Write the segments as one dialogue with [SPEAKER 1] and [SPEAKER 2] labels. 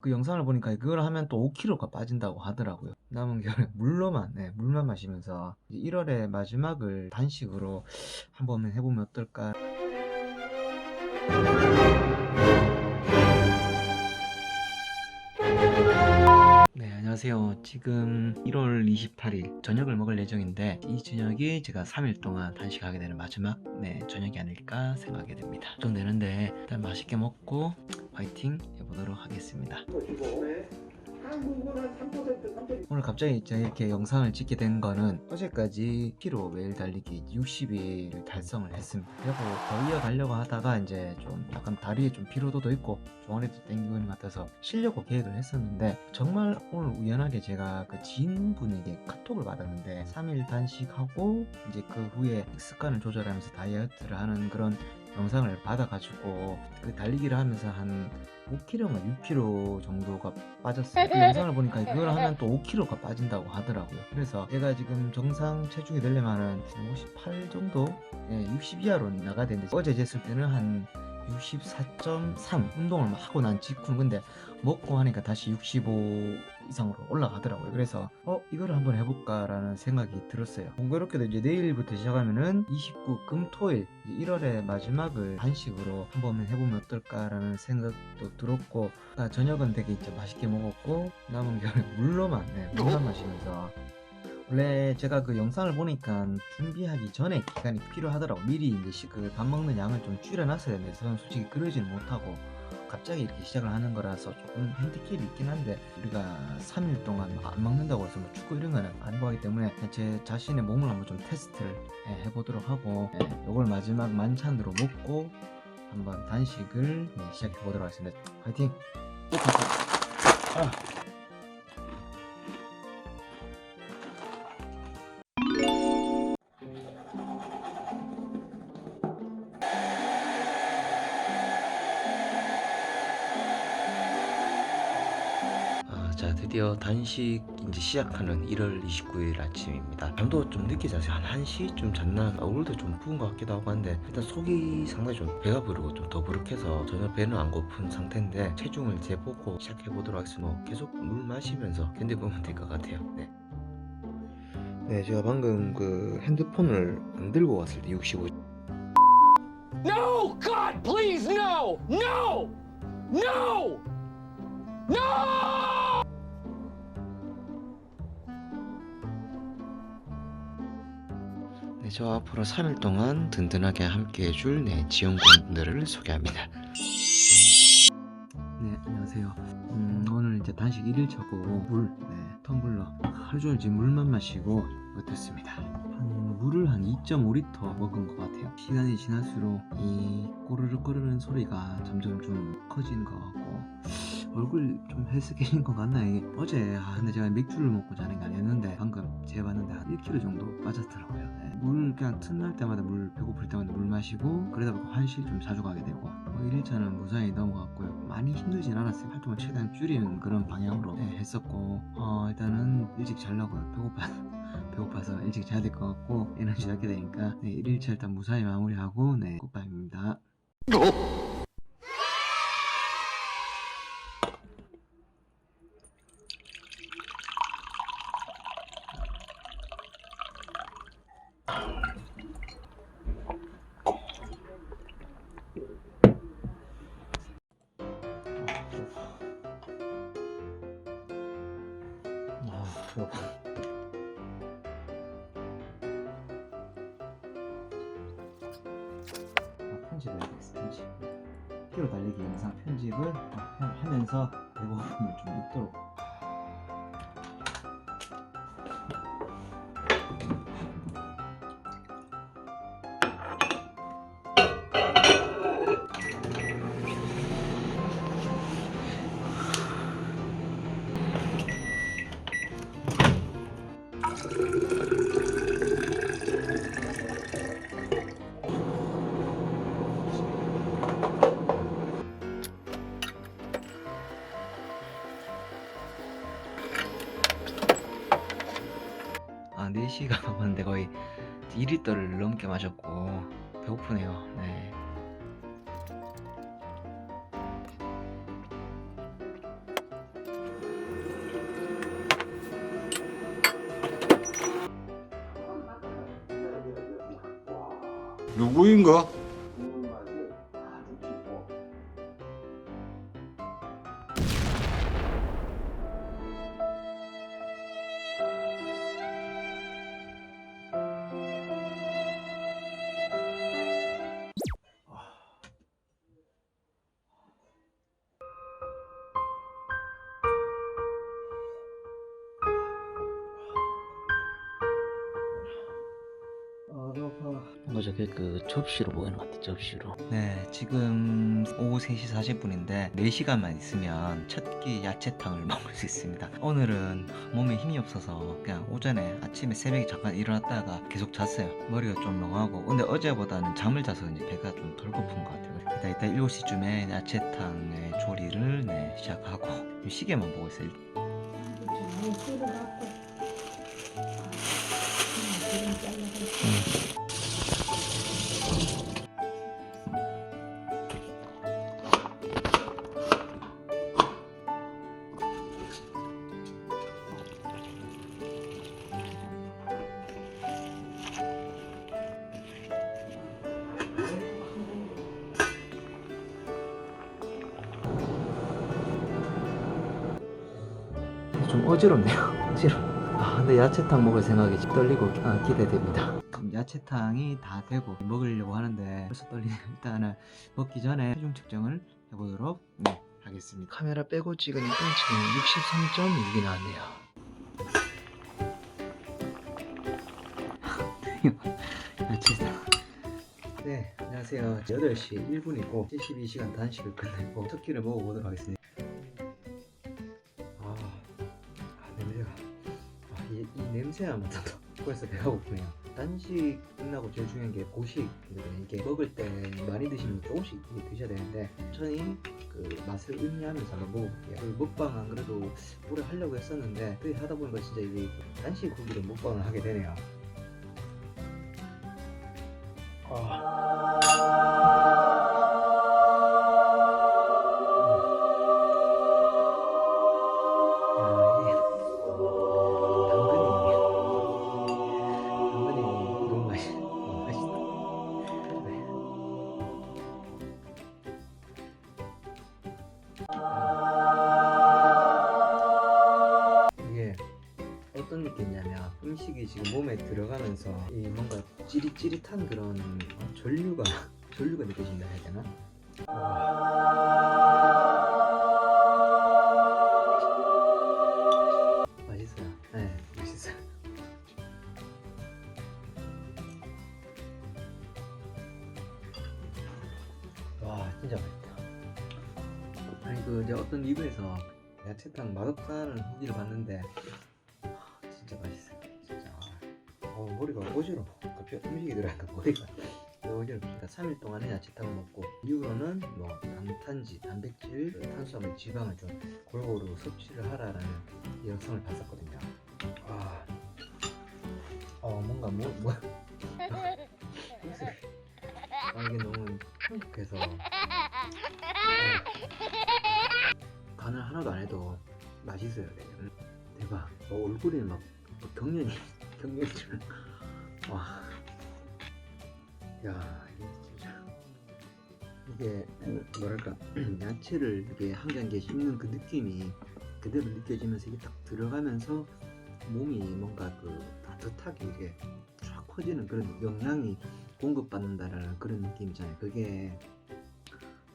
[SPEAKER 1] 그 영상을 보니까 그걸 하면 또 5kg가 빠진다고 하더라고요. 남은 겨울에 물로만, 네, 물만 마시면서 1월의 마지막을 단식으로 한번 해보면 어떨까. 안녕하세요. 지금 1월 28일 저녁을 먹을 예정인데 이 저녁이 제가 3일 동안 단식하게 되는 마지막 네, 저녁이 아닐까 생각이 됩니다. 좀 되는데 일단 맛있게 먹고 화이팅 해보도록 하겠습니다. 오늘 갑자기 제가 이렇게 영상을 찍게 된 거는 어제까지 키로 매일 달리기 60일 달성을 했습니다. 그리고 더 이어가려고 하다가 이제 좀 약간 다리에 좀 피로도도 있고 종아리도 땡기고 있는 것 같아서 쉬려고 계획을 했었는데 정말 오늘 우연하게 제가 그 지인분에게 카톡을 받았는데 3일 단식하고 이제 그 후에 습관을 조절하면서 다이어트를 하는 그런 영상을 받아가지고 그 달리기를 하면서 한 5kg인가 6kg 정도가 빠졌어요. 그 영상을 보니까 그걸 하면 또 5kg가 빠진다고 하더라고요. 그래서 제가 지금 정상 체중이 되려면은 58 정도, 예, 60 이하로 나가야 되는데 어제 쟀을 때는 한 64.3 운동을 막 하고 난 직후 근데 먹고 하니까 다시 65 이상으로 올라가더라고요. 그래서 어 이거를 한번 해볼까 라는 생각이 들었어요. 공교롭게도 이제 내일부터 시작하면은 29 금토일 1월의 마지막을 단식으로 한번 해보면 어떨까 라는 생각도 들었고 아, 저녁은 되게 이제 맛있게 먹었고 남은 겨울에 물로만 네, 물만 마시면서 원래 제가 그 영상을 보니까 준비하기 전에 기간이 필요하더라고 미리 이제 시- 그밥 먹는 양을 좀 줄여놨어야 되는데 저는 솔직히 그러지는 못하고 갑자기 이렇게 시작을 하는 거라서 조금 핸디캡이 있긴 한데 우리가 3일 동안 안 먹는다고 해서 뭐 축구 이런 거는 아닌 거기 때문에 제 자신의 몸을 한번 좀 테스트를 예, 해보도록 하고 예, 요걸 마지막 만찬으로 먹고 한번 단식을 네, 시작해 보도록 하겠습니다 화이팅! 아. 자 드디어 단식 이제 시작하는 1월 29일 아침입니다. 잠도 좀 늦게 잤어요. 한 1시쯤 잤나? 얼굴도 좀 부은 것 같기도 하고 한데 일단 속이 상당히 좀 배가 부르고 좀 더부룩해서 전혀 배는 안 고픈 상태인데 체중을 재보고 시작해 보도록 하겠습니다. 뭐 계속 물 마시면서 견뎌보면 될 것 같아요. 네. 네, 제가 방금 그 핸드폰을 안 들고 왔을 때 65.
[SPEAKER 2] No! God, please, no! No! No! No!
[SPEAKER 1] 네, 저 앞으로 3일 동안 든든하게 함께 해줄 네, 지원군들을 소개합니다. 네, 안녕하세요. 음, 오늘 이제 단식 1일차고 물, 네, 텀블러 하루 종일 지금 물만 마시고 버텼습니다. 한 물을 한 2.5리터 먹은 것 같아요. 시간이 지날수록 이 꼬르륵 꼬르륵 소리가 점점 좀 커지는 것 같고 얼굴 좀 헬스케진 것 같나 이게 어제 아 근데 제가 맥주를 먹고 자는 게 아니었는데 방금 재봤는데 한 1kg 정도 빠졌더라고요 네. 물 그냥 틈날 때마다 물 배고플 때마다 물 마시고 그러다 보니까 화장실 좀 자주 가게 되고 뭐 1일차는 무사히 넘어갔고요. 많이 힘들진 않았어요. 활동을 최대한 줄이는 그런 방향으로 네, 했었고 어 일단은 일찍 자려고요. 배고파 배고파서 일찍 자야 될 것 같고 에너지 잡게 되니까 네, 1일차 일단 무사히 마무리하고 네 굿바입니다 아, 편집을 해야겠어, 편집. 키로 달리기 영상 편집을 하- 하면서 배고픔을 좀 잊도록. 4시간 넘었는데 거의 1리터를 넘게 마셨고 배고프네요. 네.
[SPEAKER 3] 누구인가?
[SPEAKER 1] 뭔가 저게 그 접시로 보이는 것 같아 접시로. 네 지금 오후 3시 40분인데 4시간만 있으면 첫 끼 야채탕을 먹을 수 있습니다. 오늘은 몸에 힘이 없어서 그냥 오전에 아침에 새벽에 잠깐 일어났다가 계속 잤어요. 머리가 좀 멍하고. 근데 어제보다는 잠을 자서 이제 배가 좀 덜 고픈 것 같아요. 일단 이따 7시쯤에 야채탕의 조리를 네, 시작하고 시계만 보고 있어요. 좀 어지럽네요. 어지러. 아, 근데 야채탕 먹을 생각이 떨리고 아, 기대됩니다. 야채탕이 다 되고 먹으려고 하는데 벌써 떨리네요. 일단은 먹기 전에 체중 측정을 해보도록 네, 하겠습니다. 카메라 빼고 찍으니까 지금 63.6이 나왔네요. 야채탕. 네, 안녕하세요. 8시 1분이고 72시간 단식을 끝내고 첫 끼를 먹어보도록 하겠습니다. 이 냄새만 맡아도 벌써 배가 고프네요. 단식 끝나고 제일 중요한 게 고식이거든요 이게 먹을 때 많이 드시면 조금씩 드셔야 되는데 천천히 그 맛을 음미하면서 한번 먹어볼게요. 그 먹방 안 그래도 오래 하려고 했었는데 그게 하다 보니까 진짜 이게 단식 고기로 먹방을 하게 되네요. 아. 지금 몸에 들어가면서 이 뭔가 찌릿찌릿한 그런 어, 전류가 전류가 느껴진다 해야 되나? 맛있어요. 네, 진짜 맛있다. 아니 그 이제 어떤 리뷰에서 야채탕 맛없다는 후기를 봤는데 머리가 어지러워. 갑자기 음식이 들어가니까 머리가 어지럽습니다. 3일 동안에 야채탕을 먹고 이후로는 뭐 단탄지, 단백질, 그 탄수화물, 지방을 좀 골고루 섭취를 하라라는 영상을 봤었거든요. 아, 어 뭔가 뭐 뭐. 아 이게 너무 행복해서 간을 하나도 안 해도 맛있어요. 네. 음, 대박. 어, 얼굴이 막 경련이 경련처럼. 와. 야 이게 진짜 이게 뭐랄까 야채를 이렇게 한 개 한 개 씹는 그 느낌이 그대로 느껴지면서 이게 딱 들어가면서 몸이 뭔가 그 따뜻하게 이게 쫙 퍼지는 그런 영양이 공급받는다라는 그런 느낌이잖아요. 그게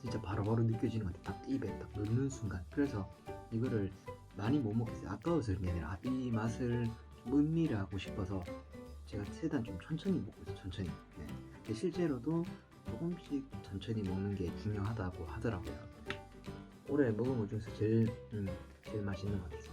[SPEAKER 1] 진짜 바로바로 느껴지는 것 같아요. 딱 입에 딱 넣는 순간. 그래서 이거를 많이 못 먹겠어요. 아까워서 그런 게 아니라 이 맛을 좀 음미를 하고 싶어서 제가 최대한 좀 천천히 먹고 있어요. 천천히. 네. 근데 실제로도 조금씩 천천히 먹는 게 중요하다고 하더라고요. 올해 먹은 것 중에서 제일 음, 제일 맛있는 것 같아요.